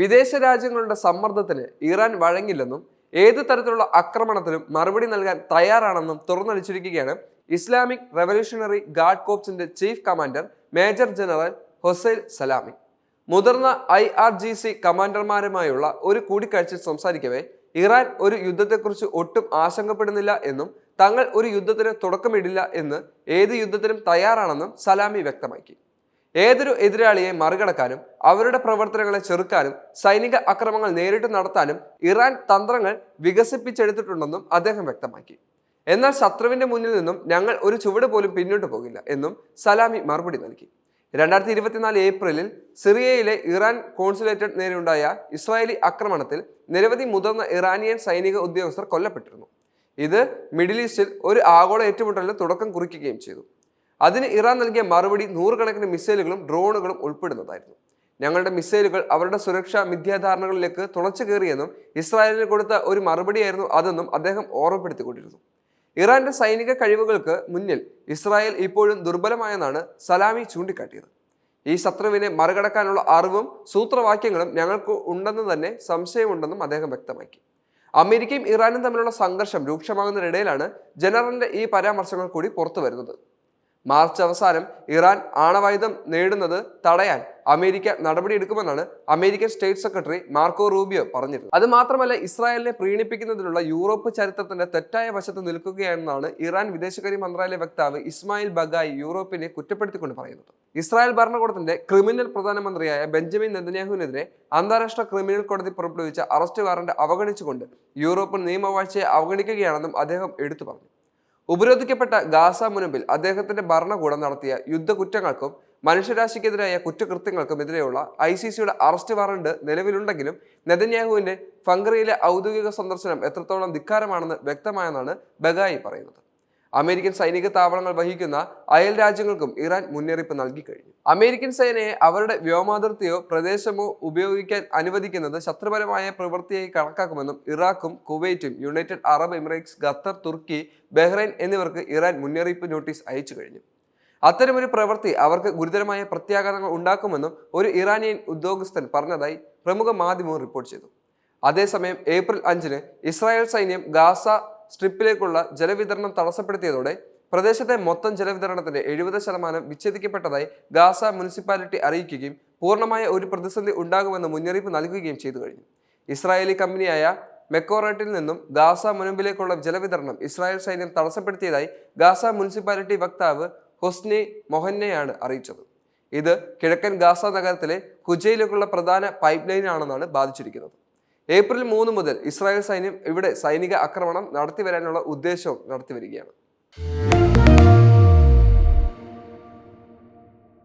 വിദേശ രാജ്യങ്ങളുടെ സമ്മർദ്ദത്തിന് ഇറാൻ വഴങ്ങില്ലെന്നും ഏത് തരത്തിലുള്ള ആക്രമണത്തിനും മറുപടി നൽകാൻ തയ്യാറാണെന്നും തുറന്നടിച്ചിരിക്കുകയാണ് Islamic revolutionary guard കോപ്സിന്റെ chief commander major general Hossein Salami. മുതിർന്ന ഐ ആർ ജി സി കമാൻഡർമാരുമായുള്ള ഒരു കൂടിക്കാഴ്ചയിൽ സംസാരിക്കവേ ഇറാൻ ഒരു യുദ്ധത്തെക്കുറിച്ച് ഒട്ടും ആശങ്കപ്പെടുന്നില്ല എന്നും തങ്ങൾ ഒരു യുദ്ധത്തിന് തുടക്കമിടില്ല എന്ന് ഏത് യുദ്ധത്തിനും തയ്യാറാണെന്നും സലാമി വ്യക്തമാക്കി. ഏതൊരു എതിരാളിയെ മറികടക്കാനും അവരുടെ പ്രവർത്തനങ്ങളെ ചെറുക്കാനും സൈനിക അക്രമങ്ങൾ നേരിട്ട് നടത്താനും ഇറാൻ തന്ത്രങ്ങൾ വികസിപ്പിച്ചെടുത്തിട്ടുണ്ടെന്നും അദ്ദേഹം വ്യക്തമാക്കി. എന്നാൽ ശത്രുവിന്റെ മുന്നിൽ നിന്നും ഞങ്ങൾ ഒരു ചുവട് പോലും പിന്നോട്ട് പോകില്ല എന്നും സലാമി മറുപടി നൽകി. രണ്ടായിരത്തി ഇരുപത്തിനാല് ഏപ്രിലിൽ സിറിയയിലെ ഇറാൻ കോൺസുലേറ്റഡ് നേരെയുണ്ടായ ഇസ്രായേലി ആക്രമണത്തിൽ നിരവധി മുതിർന്ന ഇറാനിയൻ സൈനിക ഉദ്യോഗസ്ഥർ കൊല്ലപ്പെട്ടിരുന്നു. ഇത് മിഡിൽ ഈസ്റ്റിൽ ഒരു ആഗോള ഏറ്റുമുട്ടലിന് തുടക്കം കുറിക്കുകയും ചെയ്തു. അതിന് ഇറാൻ നൽകിയ മറുപടി നൂറുകണക്കിന് മിസൈലുകളും ഡ്രോണുകളും ഉൾപ്പെടുന്നതായിരുന്നു. ഞങ്ങളുടെ മിസൈലുകൾ അവരുടെ സുരക്ഷാ മിഥ്യാധാരണകളിലേക്ക് തുളച്ചു കയറിയെന്നും ഇസ്രായേലിന് കൊടുത്ത ഒരു മറുപടിയായിരുന്നു അതെന്നും അദ്ദേഹം ഓർമ്മപ്പെടുത്തിക്കൊണ്ടിരുന്നു. ഇറാന്റെ സൈനിക കഴിവുകൾക്ക് മുന്നിൽ ഇസ്രായേൽ ഇപ്പോഴും ദുർബലമായെന്നാണ് സലാമി ചൂണ്ടിക്കാട്ടിയത്. ഈ ശത്രുവിനെ മറികടക്കാനുള്ള അറിവും സൂത്രവാക്യങ്ങളും ഞങ്ങൾക്ക് ഉണ്ടെന്ന് തന്നെ സംശയമുണ്ടെന്നും അദ്ദേഹം വ്യക്തമാക്കി. അമേരിക്കയും ഇറാനും തമ്മിലുള്ള സംഘർഷം രൂക്ഷമാകുന്നതിനിടയിലാണ് ജനറലിന്റെ ഈ പരാമർശങ്ങൾ കൂടി പുറത്തു വരുന്നത് മാർച്ച് അവസാനം ഇറാൻ ആണവായുധം നേടുന്നത് തടയാൻ America നടപടിയെടുക്കുമെന്നാണ് American state secretary Marco Rubio പറഞ്ഞിരുന്നത്. അത് മാത്രമല്ല ഇസ്രായേലിനെ പ്രീണിപ്പിക്കുന്നതിനുള്ള യൂറോപ്പ് ചരിത്രത്തിന്റെ തെറ്റായ വശത്ത് നിൽക്കുകയാണെന്നാണ് ഇറാൻ വിദേശകാര്യ മന്ത്രാലയ വക്താവ് ഇസ്മായിൽ ബഗായി യൂറോപ്പിനെ കുറ്റപ്പെടുത്തിക്കൊണ്ട് പറയുന്നത്. ഇസ്രായേൽ ഭരണകൂടത്തിന്റെ ക്രിമിനൽ പ്രധാനമന്ത്രിയായ ബെഞ്ചമിൻ നെതന്യാഹുവിനെതിരെ അന്താരാഷ്ട്ര ക്രിമിനൽ കോടതി പുറപ്പെടുവിച്ച അറസ്റ്റ് വാറന്റ് അവഗണിച്ചുകൊണ്ട് യൂറോപ്പ് നിയമവാഴ്ചയെ അവഗണിക്കുകയാണെന്നും അദ്ദേഹം എടുത്തു പറഞ്ഞു. ഉപരോധിക്കപ്പെട്ട ഗാസ മുനമ്പിൽ അദ്ദേഹത്തിന്റെ ഭരണകൂടം നടത്തിയ യുദ്ധ കുറ്റങ്ങൾക്കും മനുഷ്യരാശിക്കെതിരായ കുറ്റകൃത്യങ്ങൾക്കും എതിരെയുള്ള ഐ സി സിയുടെ അറസ്റ്റ് വാറണ്ട് നിലവിലുണ്ടെങ്കിലും നെതന്യാഹുവിന്റെ ഫംഗറിയിലെ ഔദ്യോഗിക സന്ദർശനം എത്രത്തോളം ധിക്കാരമാണെന്ന് വ്യക്തമായെന്നാണ് ബഗായി പറയുന്നത്. അമേരിക്കൻ സൈനിക താവളങ്ങൾ വഹിക്കുന്ന അയൽ രാജ്യങ്ങൾക്കും ഇറാൻ മുന്നറിയിപ്പ് നൽകി കഴിഞ്ഞു. അമേരിക്കൻ സേനയെ അവരുടെ വ്യോമാതിർത്തിയോ പ്രദേശമോ ഉപയോഗിക്കാൻ അനുവദിക്കുന്നത് ശത്രുപരമായ പ്രവൃത്തിയായി കണക്കാക്കുമെന്നും ഇറാഖും കുവൈറ്റും യുണൈറ്റഡ് അറബ് എമിറേറ്റ്സ് ഖത്തർ തുർക്കി ബഹ്റൈൻ എന്നിവർക്ക് ഇറാൻ മുന്നറിയിപ്പ് നോട്ടീസ് അയച്ചു കഴിഞ്ഞു. അത്തരമൊരു പ്രവൃത്തി അവർക്ക് ഗുരുതരമായ പ്രത്യാഘാതങ്ങൾ ഉണ്ടാക്കുമെന്നും ഒരു ഇറാനിയൻ ഉദ്യോഗസ്ഥൻ പറഞ്ഞതായി പ്രമുഖ മാധ്യമവും റിപ്പോർട്ട് ചെയ്തു. അതേസമയം ഏപ്രിൽ അഞ്ചിന് ഇസ്രായേൽ സൈന്യം ഗാസ സ്ട്രിപ്പിലേക്കുള്ള ജലവിതരണം തടസ്സപ്പെടുത്തിയതോടെ പ്രദേശത്തെ മൊത്തം ജലവിതരണത്തിന്റെ എഴുപത് ശതമാനം വിച്ഛേദിക്കപ്പെട്ടതായി ഗാസ മുനിസിപ്പാലിറ്റി അറിയിക്കുകയും പൂർണമായ ഒരു പ്രതിസന്ധി ഉണ്ടാകുമെന്ന് മുന്നറിയിപ്പ് നൽകുകയും ചെയ്തു കഴിഞ്ഞു. ഇസ്രായേലി കമ്പനിയായ മെക്കോറേറ്റിൽ നിന്നും ഗാസ മുനമ്പിലേക്കുള്ള ജലവിതരണം ഇസ്രായേൽ സൈന്യം തടസ്സപ്പെടുത്തിയതായി ഗാസ മുനിസിപ്പാലിറ്റി വക്താവ് ഹൊസ്നി മൊഹന്നയാണ് അറിയിച്ചത്. ഇത് കിഴക്കൻ ഗാസ നഗരത്തിലെ ഹുജയിലേക്കുള്ള പ്രധാന പൈപ്പ് ലൈനാണെന്നാണ് ബാധിച്ചിരിക്കുന്നത്. ഏപ്രിൽ മൂന്ന് മുതൽ ഇസ്രായേൽ സൈന്യം ഇവിടെ സൈനിക ആക്രമണം നടത്തി വരാനുള്ള ഉദ്ദേശവും നടത്തി വരികയാണ്